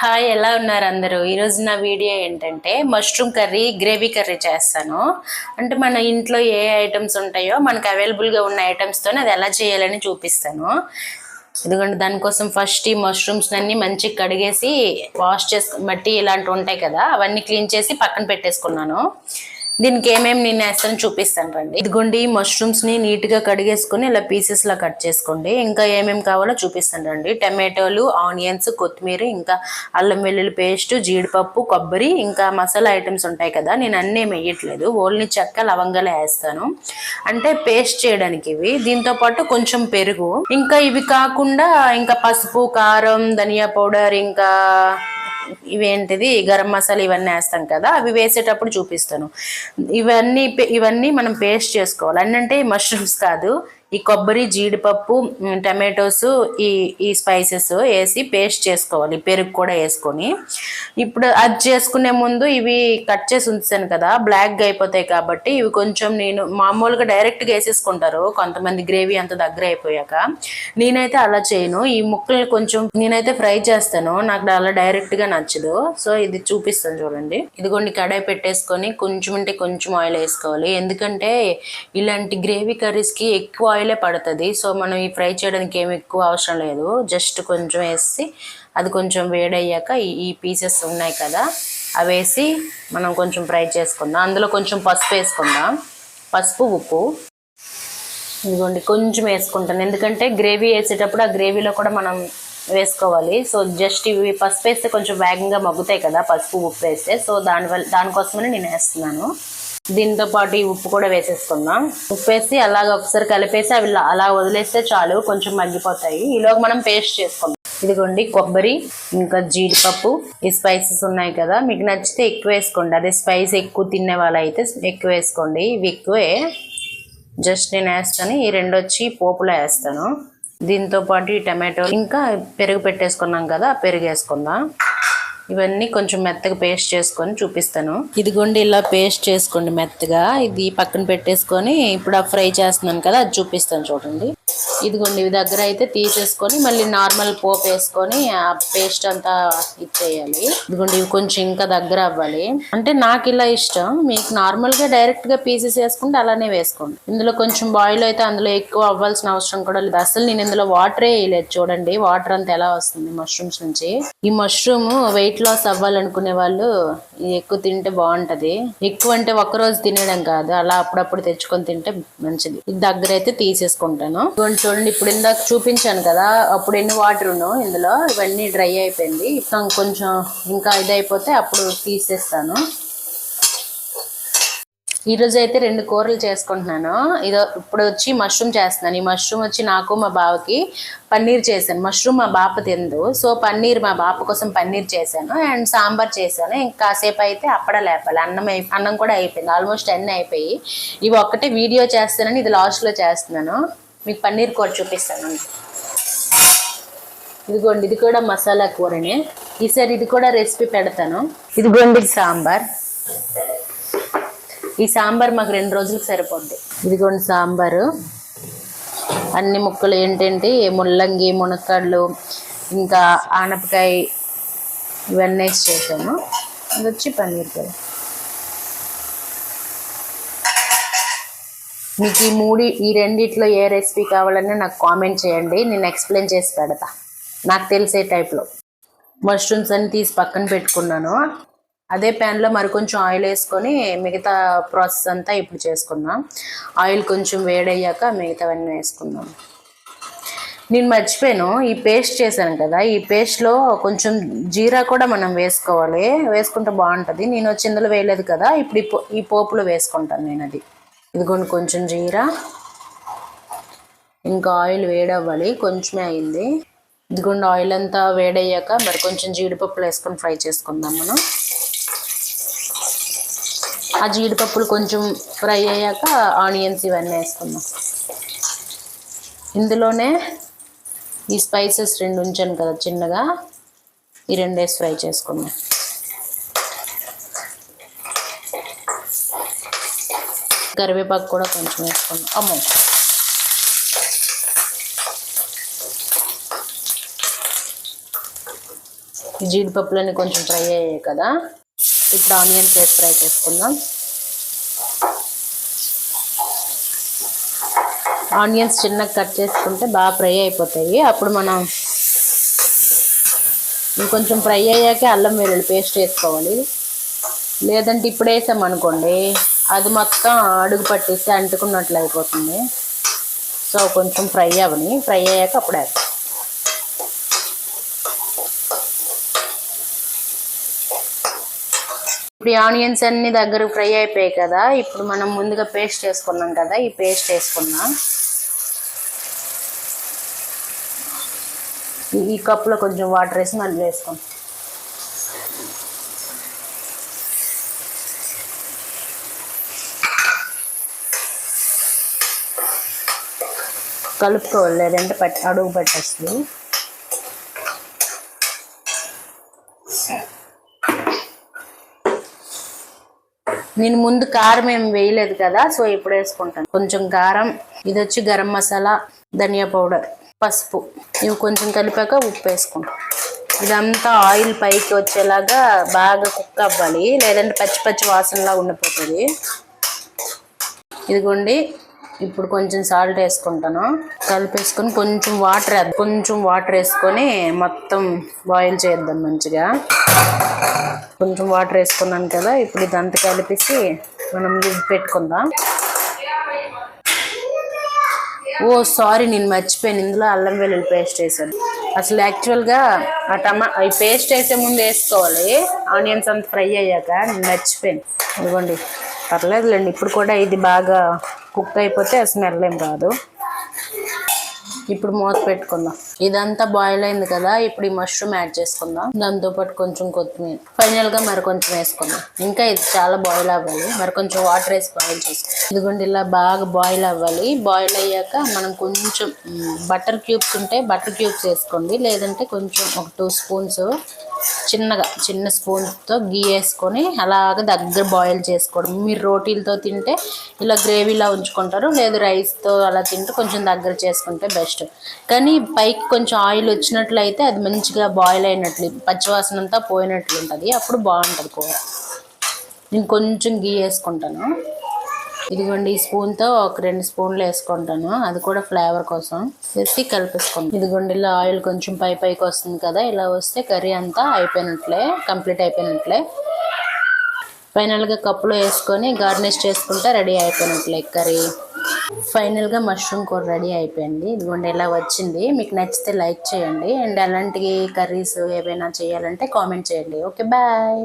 Hi ఎలా ఉన్నారు అందరూ? ఈరోజు నా వీడియో ఏంటంటే మష్రూమ్ కర్రీ గ్రేవీ కర్రీ చేస్తాను. అంటే మన ఇంట్లో ఏ ఐటమ్స్ ఉంటాయో మనకు అవైలబుల్గా ఉన్న ఐటమ్స్తో అది ఎలా చేయాలని చూపిస్తాను. ఎందుకంటే దానికోసం ఫస్ట్ ఈ మష్రూమ్స్ అన్ని మంచిగా కడిగేసి వాష్ చేసు మట్టి ఇలాంటివి ఉంటాయి కదా అవన్నీ క్లీన్ చేసి పక్కన పెట్టేసుకున్నాను. దీనికి ఏమేమి నేను వేస్తాను చూపిస్తాను రండి. ఇదిగోండి మష్రూమ్స్ని నీట్గా కడిగేసుకొని ఇలా పీసెస్ లా కట్ చేసుకోండి. ఇంకా ఏమేమి కావాలో చూపిస్తాను రండి. టమాటోలు ఆనియన్స్ కొత్తిమీర ఇంకా అల్లం వెల్లుల్లి పేస్ట్ జీడిపప్పు కొబ్బరి ఇంకా మసాలా ఐటమ్స్ ఉంటాయి కదా నేను అన్నీ ఏం వేయట్లేదు. ఓన్లీ చెక్క లవంగాలే వేస్తాను. అంటే పేస్ట్ చేయడానికి ఇవి. దీంతో పాటు కొంచెం పెరుగు. ఇంకా ఇవి కాకుండా ఇంకా పసుపు కారం ధనియా పౌడర్ ఇంకా ఇవేంటిది? గరం మసాలా ఇవన్నీ వేస్తాం కదా అవి వేసేటప్పుడు చూపిస్తాను. ఇవన్నీ పే- ఇవన్నీ మనం పేస్ట్ చేసుకోవాలి. అన్నంటే మష్రూమ్స్ కాదు ఈ కొబ్బరి జీడిపప్పు టమాటోస్ ఈ ఈ స్పైసెస్ వేసి పేస్ట్ చేసుకోవాలి పెరుగు కూడా వేసుకొని. ఇప్పుడు అది చేసుకునే ముందు ఇవి కట్ చేసి ఉంచాను కదా బ్లాక్గా అయిపోతాయి కాబట్టి ఇవి కొంచెం నేను మామూలుగా డైరెక్ట్గా వేసేసుకుంటారు కొంతమంది గ్రేవీ అంత దగ్గర అయిపోయాక. నేనైతే అలా చేయను ఈ ముక్కల్ని కొంచెం నేనైతే ఫ్రై చేస్తాను నాకు అలా డైరెక్ట్గా నచ్చదు. సో ఇది చూపిస్తాను చూడండి. ఇదిగోండి కడాయి పెట్టేసుకొని కొంచెం అంటే కొంచెం ఆయిల్ వేసుకోవాలి. ఎందుకంటే ఇలాంటి గ్రేవీ కర్రీస్కి ఎక్కువ ఆయిల్ పడుతుంది. సో మనం ఈ ఫ్రై చేయడానికి ఏమి ఎక్కువ అవసరం లేదు. జస్ట్ కొంచెం వేసి అది కొంచెం వేడయ్యాక ఈ ఈ పీసెస్ ఉన్నాయి కదా అవి వేసి మనం కొంచెం ఫ్రై చేసుకుందాం. అందులో కొంచెం పసుపు వేసుకుందాం. పసుపు ఉప్పు. ఇదిగోండి కొంచెం వేసుకుంటాను. ఎందుకంటే గ్రేవీ వేసేటప్పుడు ఆ గ్రేవీలో కూడా మనం వేసుకోవాలి. సో జస్ట్ ఇవి పసుపు వేస్తే కొంచెం వేగంగా మగ్గుతాయి కదా పసుపు ఉప్పు వేస్తే. సో దానివల్ల దానికోసమని నేను వేస్తున్నాను. దీంతో పాటు ఈ ఉప్పు కూడా వేసేసుకుందాం. ఉప్పు వేసి అలాగ ఒకసారి కలిపేసి అవి అలా వదిలేస్తే చాలు కొంచెం మగ్గిపోతాయి. ఈలోగా మనం పేస్ట్ చేసుకుందాం. ఇదిగోండి కొబ్బరి ఇంకా జీడిపప్పు. ఈ స్పైసెస్ ఉన్నాయి కదా మీకు నచ్చితే ఎక్కువ వేసుకోండి. అదే స్పైస్ ఎక్కువ తినే వాళ్ళైతే ఎక్కువ వేసుకోండి. ఇవి ఎక్కువే. జస్ట్ నేను వేస్తాను. ఈ రెండు వచ్చి పోపులో వేస్తాను. దీంతో పాటు ఈ టమాటో ఇంకా పెరుగు పెట్టేసుకున్నాం కదా పెరుగు వేసుకుందాం. ఇవన్నీ కొంచెం మెత్తగా పేస్ట్ చేసుకొని చూపిస్తాను. ఇదిగోండి ఇలా పేస్ట్ చేసుకోండి మెత్తగా. ఇది పక్కన పెట్టేసుకొని ఇప్పుడు ఆ ఫ్రై చేస్తున్నాను కదా అది చూపిస్తాను చూడండి. ఇదిగోండి ఇవి దగ్గర అయితే తీసేసుకొని మళ్ళీ నార్మల్ పోపు వేసుకొని ఆ పేస్ట్ అంతా ఇచ్చేయాలి ఇదిగోండి ఇవి కొంచెం ఇంకా దగ్గర అవ్వాలి. అంటే నాకు ఇలా ఇష్టం. మీకు నార్మల్గా డైరెక్ట్గా డైరెక్ట్గా పీసెస్ వేసుకుంటే అలానే వేసుకోండి. ఇందులో కొంచెం బాయిల్ అయితే అందులో ఎక్కువ అవ్వాల్సిన అవసరం కూడా లేదు. అసలు నేను ఇందులో వాటరే వేయలేదు. చూడండి వాటర్ అంతా ఎలా వస్తుంది మష్రూమ్స్ నుంచి. ఈ మష్రూమ్ వెయిట్ లాస్ అవ్వాలనుకునే వాళ్ళు ఎక్కువ తింటే బాగుంటది. ఎక్కువ అంటే ఒక్క రోజు తినడం కాదు అలా అప్పుడప్పుడు తెచ్చుకొని తింటే మంచిది. ఇది దగ్గర అయితే తీసేసుకుంటాను. చూడండి ఇప్పుడు ఇందాక చూపించాను కదా అప్పుడు ఎన్ని వాటర్ ఉన్నావు ఇందులో ఇవన్నీ డ్రై అయిపోయింది. ఇంకా కొంచెం ఇంకా ఇది అయిపోతే అప్పుడు తీసేస్తాను. ఈరోజు అయితే రెండు కూరలు చేసుకుంటున్నాను. ఇదో ఇప్పుడు వచ్చి మష్రూమ్ చేస్తున్నాను. ఈ మష్రూమ్ వచ్చి నాకు మా బావకి పన్నీర్ చేశాను. మష్రూమ్ మా బాప తిందు. సో పన్నీర్ మా బాప కోసం పన్నీర్ చేశాను. అండ్ సాంబార్ చేశాను. ఇంకా కాసేపు అయితే అప్పడ లేపాలి. అన్నం అయి అన్నం కూడా అయిపోయింది. ఆల్మోస్ట్ అన్నీ అయిపోయి. ఇవి ఒక్కటే వీడియో చేస్తానని ఇది లాస్ట్లో చేస్తున్నాను. మీకు పన్నీర్ కూర చూపిస్తాను. ఇదిగోండి. ఇది కూడా మసాలా కూరనే. ఈసారి ఇది కూడా రెసిపీ పెడతాను. ఇదిగోండి సాంబార్. ఈ సాంబార్ మాకు రెండు రోజులకు సరిపోద్ది. ఇదిగోండి సాంబారు. అన్ని ముక్కలు ఏంటంటే ముల్లంగి మునక్కాడలు ఇంకా ఆనపకాయ ఇవన్నీ వేసి చేసాము. ఇది వచ్చి పన్నీర్ కర్రీ. మీకు ఈ మూడి ఈ రెండిట్లో ఏ రెసిపీ కావాలన్నా నాకు కామెంట్ చేయండి. నేను ఎక్స్ప్లెయిన్ చేసి పెడతా. నాకు తెలిసే టైప్లో. మష్రూమ్స్ అన్ని తీసి పక్కన పెట్టుకున్నాను. అదే ప్యాన్లో మరి కొంచెం ఆయిల్ వేసుకొని మిగతా ప్రాసెస్ అంతా ఇప్పుడు చేసుకుందాం. ఆయిల్ కొంచెం వేడయ్యాక మిగతావన్నీ వేసుకుందాం. నేను మర్చిపోయాను ఈ పేస్ట్ చేశాను కదా ఈ పేస్ట్లో కొంచెం జీరా కూడా మనం వేసుకోవాలి. వేసుకుంటే బాగుంటుంది. నేను వచ్చి వేయలేదు కదా ఇప్పుడు ఈ పో ఈ పోపులో వేసుకుంటాను నేను అది. ఇదిగోండి కొంచెం జీరా. ఇంకా ఆయిల్ వేడవ్వాలి కొంచెమే అయింది. ఇదిగోండి ఆయిల్ అంతా వేడయ్యాక మరి కొంచెం జీడిపప్పులు వేసుకొని ఫ్రై చేసుకుందాం మనం. ఆ జీడిపప్పులు కొంచెం ఫ్రై అయ్యాక ఆనియన్స్ ఇవన్నీ వేసుకుందాం. ఇందులోనే ఈ స్పైసెస్ రెండు ఉంచాను కదా చిన్నగా ఈ రెండు వేసి ఫ్రై చేసుకుందాం. కరివేపాకు కూడా కొంచెం వేసుకుందాం. అమ్మో! ఈ జీడిపప్పులన్నీ కొంచెం ఫ్రై అయ్యాయి కదా ఇప్పుడు ఆనియన్స్ వేసి ఫ్రై చేసుకుందాం. ఆనియన్స్ చిన్నగా కట్ చేసుకుంటే బాగా ఫ్రై అయిపోతాయి. అప్పుడు మనం ఇంకొంచెం ఫ్రై అయ్యాకే అల్లం వెల్లుల్లి పేస్ట్ వేసుకోవాలి. లేదంటే ఇప్పుడు వేసామనుకోండి అది మొత్తం అడుగు పట్టేసి అంటుకున్నట్లు అయిపోతుంది. సో కొంచెం ఫ్రై అవని ఫ్రై అయ్యాక అప్పుడు వేస్తాం ఇప్పుడు ఆనియన్స్ అన్ని దగ్గర ఫ్రై అయిపోయాయి కదా ఇప్పుడు మనం ముందుగా పేస్ట్ చేసుకున్నాం కదా ఈ పేస్ట్ వేసుకున్నాం. ఈ- కప్పులో కొంచెం వాటర్ వేసి మళ్ళీ వేసుకోండి. కలుపుకోవాలి లేదంటే పట్టి అడుగు పట్టేస్తుంది. నేను ముందు కారం ఏం వేయలేదు కదా సో ఇప్పుడు వేసుకుంటాను. కొంచెం కారం ఇది వచ్చి గరం మసాలా ధనియా పౌడర్. పసుపు. ఇవి కొంచెం కలిపాక ఉప్పు వేసుకుంటాం. ఇదంతా ఆయిల్ పైకి వచ్చేలాగా బాగా కుక్ అవ్వాలి. లేదంటే పచ్చి పచ్చి వాసనలా ఉండిపోతుంది. ఇదిగోండి ఇప్పుడు కొంచెం సాల్ట్ వేసుకుంటాను. కలిపేసుకొని కొంచెం వాటర్ కొంచెం వాటర్ వేసుకొని మొత్తం బాయిల్ చేద్దాం మంచిగా. కొంచెం వాటర్ వేసుకున్నాను కదా ఇప్పుడు ఇదంతా కలిపేసి మనం పెట్టుకుందాం. ఓ సారీ నేను మర్చిపోయాను. ఇందులో అల్లం వెల్లుల్లి పేస్ట్ వేసాను అసలు యాక్చువల్గా ఆ టమా ఈ పేస్ట్ వేసే ముందు వేసుకోవాలి. ఆనియన్స్ అంత ఫ్రై అయ్యాక నేను మర్చిపోయాను. ఇదిగోండి. పర్లేదులేండి ఇప్పుడు కూడా ఇది బాగా కుక్ అయిపోతే స్మెల్ ఏం రాదు. ఇప్పుడు మూత పెట్టుకుందాం. ఇదంతా బాయిల్ అయింది కదా ఇప్పుడు ఈ మష్రూమ్ యాడ్ చేసుకుందాం. దాంతో పాటు కొంచెం కొత్తిమీర. ఫైనల్గా మరి కొంచెం వేసుకుందాం. ఇంకా ఇది చాలా బాయిల్ అవ్వాలి. మరి కొంచెం వాటర్ వేసి బాయిల్ చేసుకుందాం ఇదిగోండి ఇలా బాగా బాయిల్ అవ్వాలి. బాయిల్ అయ్యాక మనం కొంచెం బటర్ క్యూబ్స్ ఉంటే బటర్ క్యూబ్స్ వేసుకోండి. లేదంటే కొంచెం ఒక టూ స్పూన్స్ చిన్నగా చిన్న స్పూన్తో గీ వేసుకొని అలాగ దగ్గర బాయిల్ చేసుకోవడం. మీరు రోటీలతో తింటే ఇలా గ్రేవీలా ఉంచుకుంటారు లేదు రైస్తో అలా తింటే కొంచెం దగ్గర చేసుకుంటే బెస్ట్. కానీ పైకి కొంచెం ఆయిల్ వచ్చినట్లయితే అది మంచిగా బాయిల్ అయినట్లు పచ్చివాసన అంతా పోయినట్లు ఉంటుంది అప్పుడు బాగుంటుంది కూర. నేను కొంచెం గీ వేసుకుంటాను. ఇదిగోండి ఈ స్పూన్తో ఒక రెండు స్పూన్లు వేసుకుంటాను. అది కూడా ఫ్లేవర్ కోసం. వేసి కలిపేసుకుంటాను ఇదిగోండి ఇలా ఆయిల్ కొంచెం పై పైకి వస్తుంది కదా ఇలా వస్తే కర్రీ అంతా అయిపోయినట్లే కంప్లీట్ అయిపోయినట్లే. ఫైనల్గా కప్పులో వేసుకొని గార్నిష్ చేసుకుంటే రెడీ అయిపోయినట్లే కర్రీ. ఫైనల్గా మష్రూమ్ కూర రెడీ అయిపోయింది. ఇదిగోండి ఇలా వచ్చింది. మీకు నచ్చితే లైక్ చేయండి. అండ్ అలాంటి కర్రీస్ ఏవైనా చేయాలంటే కామెంట్ చేయండి. Okay bye.